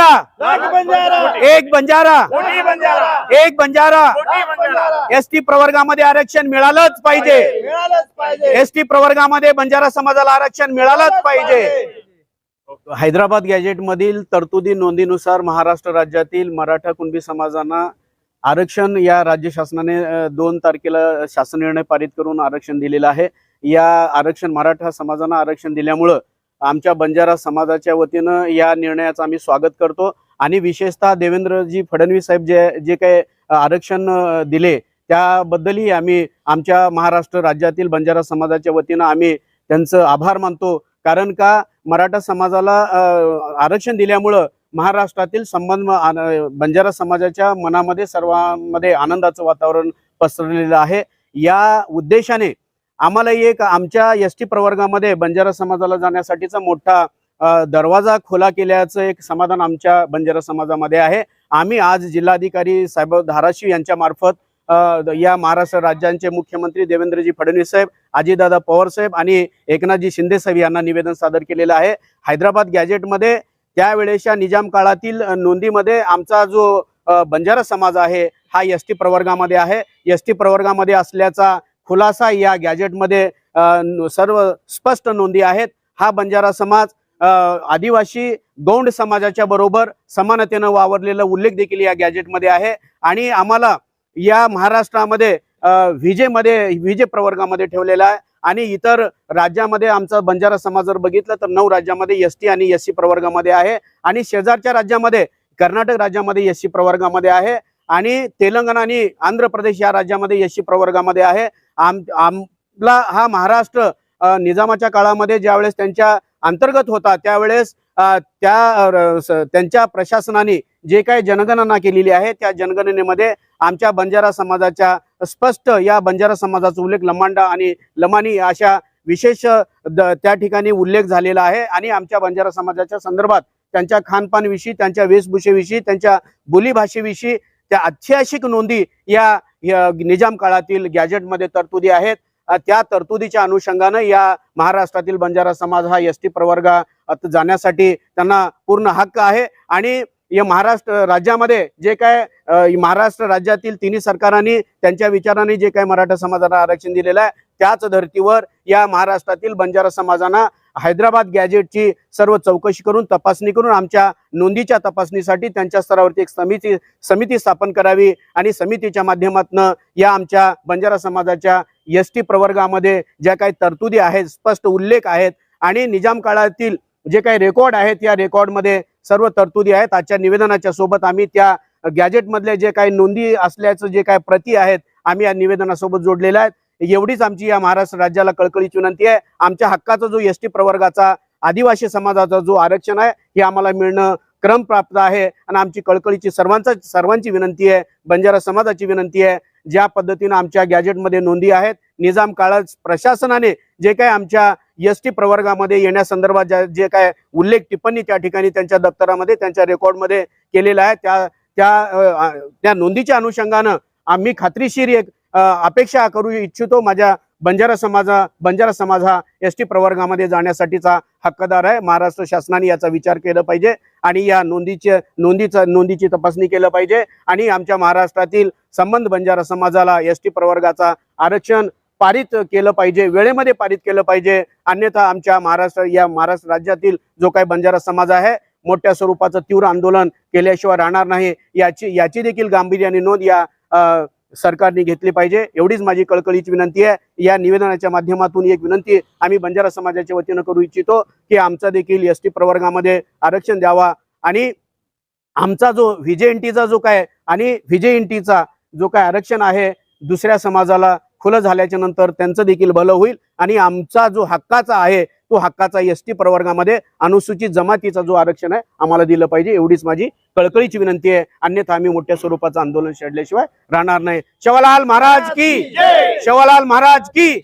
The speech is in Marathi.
बंजारा। एक बंजारा। एक बंजारा। एस टी प्रवर्गामध्ये आरक्षण मिळालंच पाहिजे. एस टी प्रवर्गामध्ये बंजारा समाजाला आरक्षण मिळालंच पाहिजे. हैदराबाद गॅजेट मधील तरतुदी नोंदीनुसार महाराष्ट्र राज्यातील मराठा कुणबी समाजांना आरक्षण या राज्य शासनाने दोन तारखेला शासन निर्णय पारित करून आरक्षण दिलेलं आहे. या आरक्षण मराठा समाजांना आरक्षण दिल्यामुळं आमच्या बंजारा समाजाच्या वतीनं या निर्णयाचं आम्ही स्वागत करतो. आणि विशेषतः देवेंद्रजी फडणवीस साहेब जे जे काही आरक्षण दिले त्याबद्दलही आम्ही आमच्या महाराष्ट्र राज्यातील बंजारा समाजाच्या वतीनं आम्ही त्यांचं आभार मानतो. कारण का मराठा समाजाला आरक्षण दिल्यामुळं महाराष्ट्रातील संबंध आन- बंजारा समाजाच्या मनामध्ये सर्वांमध्ये आनंदाचं वातावरण पसरलेलं आहे. या उद्देशाने आम्हाला एक आमच्या एस टी प्रवर्गामध्ये बंजारा समाजाला जाण्यासाठीचा मोठा दरवाजा खुला केल्याचं एक समाधान आमच्या बंजारा समाजामध्ये आहे. आम्ही आज जिल्हाधिकारी साहेब धाराशिव यांच्या मार्फत या महाराष्ट्र राज्यांचे मुख्यमंत्री देवेंद्रजी फडणवीस साहेब अजितदादा पवार साहेब आणि एकनाथजी शिंदे साहेब यांना निवेदन सादर केलेलं आहे. हैदराबाद गॅजेटमध्ये त्यावेळेच्या निजाम काळातील नोंदीमध्ये आमचा जो बंजारा समाज आहे हा एस टी प्रवर्गामध्ये आहे. एस टी प्रवर्गामध्ये असल्याचा खुलासा या गॅजेटमध्ये सर्व स्पष्ट नोंदी आहेत. हा बंजारा समाज आदिवासी गौंड समाजाच्या बरोबर समानतेनं वावरलेला उल्लेख देखील या गॅजेटमध्ये आहे. आणि आम्हाला या महाराष्ट्रामध्ये विजेमध्ये विजे प्रवर्गामध्ये ठेवलेला आहे. आणि इतर राज्यामध्ये आमचा बंजारा समाज जर बघितलं तर नऊ राज्यामध्ये एस टी आणि एस सी प्रवर्गामध्ये आहे. आणि शेजारच्या राज्यामध्ये कर्नाटक राज्यामध्ये एस सी प्रवर्गामध्ये आहे. आणि तेलंगणा आणि आंध्र प्रदेश या राज्यामध्ये एस सी प्रवर्गामध्ये आहे. आम आमला हा महाराष्ट्र निजामाच्या काळामध्ये ज्यावेळेस त्यांच्या अंतर्गत होता त्यावेळेस त्या त्यांच्या प्रशासनाने जे काही जनगणना केलेली आहे त्या जनगणनेमध्ये आमच्या बंजारा समाजाच्या स्पष्ट या बंजारा समाजाचा उल्लेख लमांडा आणि लमानी अशा विशेष द- त्या ठिकाणी उल्लेख झालेला आहे आणि आमच्या बंजारा समाजाच्या संदर्भात त्यांच्या खानपानविषयी त्यांच्या वेशभूषेविषयी त्यांच्या बोलीभाषेविषयी त्या ऐतिहासिक नोंदी या निजाम काळातील गॅजेटमध्ये तरतुदी आहेत. त्या तरतुदीच्या अनुषंगानं या महाराष्ट्रातील बंजारा समाज हा एस टी प्रवर्गात जाण्यासाठी त्यांना पूर्ण हक्क आहे. आणि या महाराष्ट्र राज्यामध्ये जे काय महाराष्ट्र राज्यातील तिन्ही सरकारांनी त्यांच्या विचारांनी जे काय मराठा समाजाला आरक्षण दिलेलं आहे त्याच धर्तीवर या महाराष्ट्रातील बंजारा समाजांना हैदराबाद गॅजेटची सर्व चौकशी करून तपासणी करून आमच्या नोंदीच्या तपासणीसाठी त्यांच्या स्तरावरती एक समिती समिती स्थापन करावी आणि समितीच्या माध्यमातून या आमच्या बंजारा समाजाच्या एस टी प्रवर्गामध्ये ज्या काही तरतुदी आहेत स्पष्ट उल्लेख आहेत आणि निजाम काळातील जे काही रेकॉर्ड आहेत या रेकॉर्डमध्ये सर्व तरतुदी आहेत. आजच्या निवेदनाच्या सोबत आम्ही त्या गॅजेटमधले जे काही नोंदी असल्याचं जे काही प्रती आहेत आम्ही या निवेदनासोबत जोडलेल्या आहेत. एवढीच आमची या महाराष्ट्र राज्याला कळकळीची विनंती आहे. आमच्या हक्काचा जो एस टी प्रवर्गाचा आदिवासी समाजाचा जो आरक्षण आहे हे आम्हाला मिळणं क्रम प्राप्त आहे. आणि आमची कळकळीची सर्वांचा सर्वांची विनंती आहे बंजारा समाजाची विनंती आहे ज्या पद्धतीनं आमच्या गॅजेटमध्ये नोंदी आहेत निजाम काळात प्रशासनाने जे काही आमच्या एस टी प्रवर्गामध्ये येण्यासंदर्भात ज्या जे काय उल्लेख टिप्पणी त्या ठिकाणी त्यांच्या दप्तरामध्ये त्यांच्या रेकॉर्डमध्ये केलेला आहे त्या त्या त्या नोंदीच्या अनुषंगानं आम्ही खात्रीशीर एक अपेक्षा करू इच्छितो माझ्या बंजारा समाजा बंजारा समाज हा एस टी प्रवर्गामध्ये जाण्यासाठीचा हक्कदार आहे. महाराष्ट्र शासनाने याचा विचार केला पाहिजे आणि या नोंदीचे नोंदीचा नोंदीची तपासणी केलं पाहिजे आणि आमच्या महाराष्ट्रातील संबंध बंजारा समाजाला एस टी प्रवर्गाचा आरक्षण पारित केलं पाहिजे वेळेमध्ये पारित केलं पाहिजे. अन्यथा आमच्या महाराष्ट्र या महाराष्ट्र राज्यातील जो काही बंजारा समाज आहे मोठ्या स्वरूपाचं तीव्र आंदोलन केल्याशिवाय राहणार नाही. याची याची देखील गांभीर्याने नोंद या सरकारने घेतली पाहिजे. एवढीच माझी कळकळीची विनंती आहे. या निवेदनाच्या माध्यमातून एक विनंती आम्ही बंजारा समाजाच्या वतीनं करू इच्छितो की आमचा देखील एस टी प्रवर्गामध्ये आरक्षण द्यावा. आणि आमचा जो विजय एनटीचा जो काय आणि विजय एनटीचा जो काय आरक्षण आहे दुसऱ्या समाजाला खुलं झाल्याच्यानंतर त्यांचं देखील भलं होईल. आणि आमचा जो हक्काचा आहे तो हक्काचा एस टी प्रवर्गामध्ये अनुसूचित जमातीचा जो आरक्षण आहे आम्हाला दिलं पाहिजे. एवढीच माझी कळकळीची विनंती आहे. अन्यथा आम्ही मोठ्या स्वरूपाचं आंदोलन छेडल्याशिवाय राहणार नाही. शवलाल महाराज की! शवलाल महाराज की!